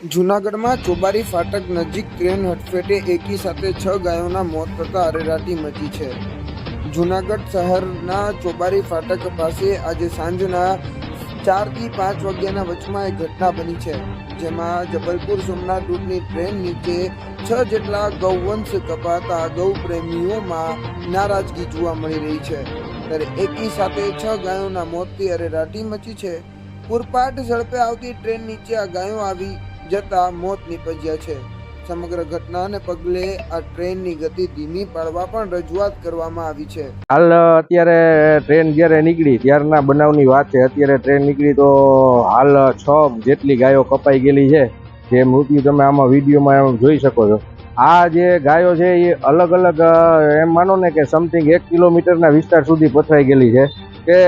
જૂનાગઢમાં ચોબારી ફાટક નજીક ટ્રેન હટફેટે એકી સાથે છ ગાયોના મોત થતા અરેરાટી મચી છે. જૂનાગઢ શહેરના ચોબારી ફાટક પાસે આજે સાંજના ચારથી પાંચ વાગ્યાના વચમાં એક ઘટના બની છે, જેમાં જબલપુર સોમનાથ રૂટની ટ્રેન નીચે છ જેટલા ગૌવંશ કપાતા ગૌ પ્રેમીઓમાં નારાજગી જોવા મળી રહી છે. ત્યારે એકી સાથે છ ગાયોના મોતથી અરેરાટી મચી છે. પૂરપાટ ઝડપે આવતી ટ્રેન નીચે આ ગાયો આવી જતા મોત નીપજ્યા છે. સમગ્ર ઘટનાને પગલે આ ટ્રેનની ગતિ ધીમી પાડવા પણ રજૂઆત કરવામાં આવી છે. હાલ અત્યારે ટ્રેન જ્યારે નીકળી, ત્યારના બનાવની વાત છે, અત્યારે ટ્રેન નીકળી તો હાલ છ જેટલી ગાયો કપાઈ ગયેલી છે. જે મૃત્યુ તમે આમાં વિડીયોમાં જોઈ શકો છો. આ જે ગાયો છે એ અલગ અલગ એમ માનો ને કે સમથિંગ એક કિલોમીટરના વિસ્તાર સુધી પથરાઈ ગયેલી છે. કે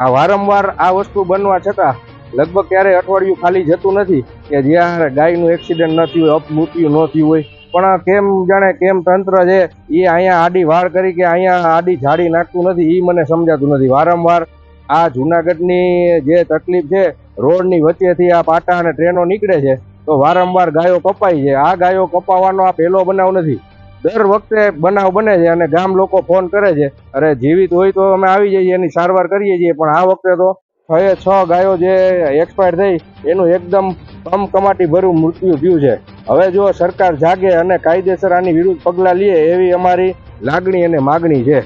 આ વારંવાર આ વસ્તુ બનવા છતાં લગભગ ક્યારેય અઠવાડિયું ખાલી જતું નથી કે જ્યાં ગાયનું એક્સિડન્ટ ન થયું હોય, અપમૃત્યુ ન થયું હોય. પણ કેમ જાણે કેમ તંત્ર છે, એ અહીંયા આડી વાળ કરી કે અહીંયા આડી ઝાડી નાખતું નથી એ મને સમજાતું નથી. વારંવાર આ જુનાગઢની જે તકલીફ છે, રોડની વચ્ચેથી આ પાટા અને ટ્રેનો નીકળે છે, તો વારંવાર ગાયો કપાય છે. આ ગાયો કપાવવાનો આ પહેલો બનાવ નથી. દર વખતે બનાવ બને છે અને ગામ લોકો ફોન કરે છે. અરે જીવિત હોય તો અમે આવી જઈએ, એની સારવાર કરીએ છીએ, પણ આ વખતે તો છ છ ગાયો જે એક્સપાયર થઈ, એનું એકદમ કમ કમાટી ભર્યું મૃત્યુ થયું છે. હવે જો સરકાર જાગે અને કાયદેસર આની વિરુદ્ધ પગલાં લે, એવી અમારી લાગણી અને માગણી છે.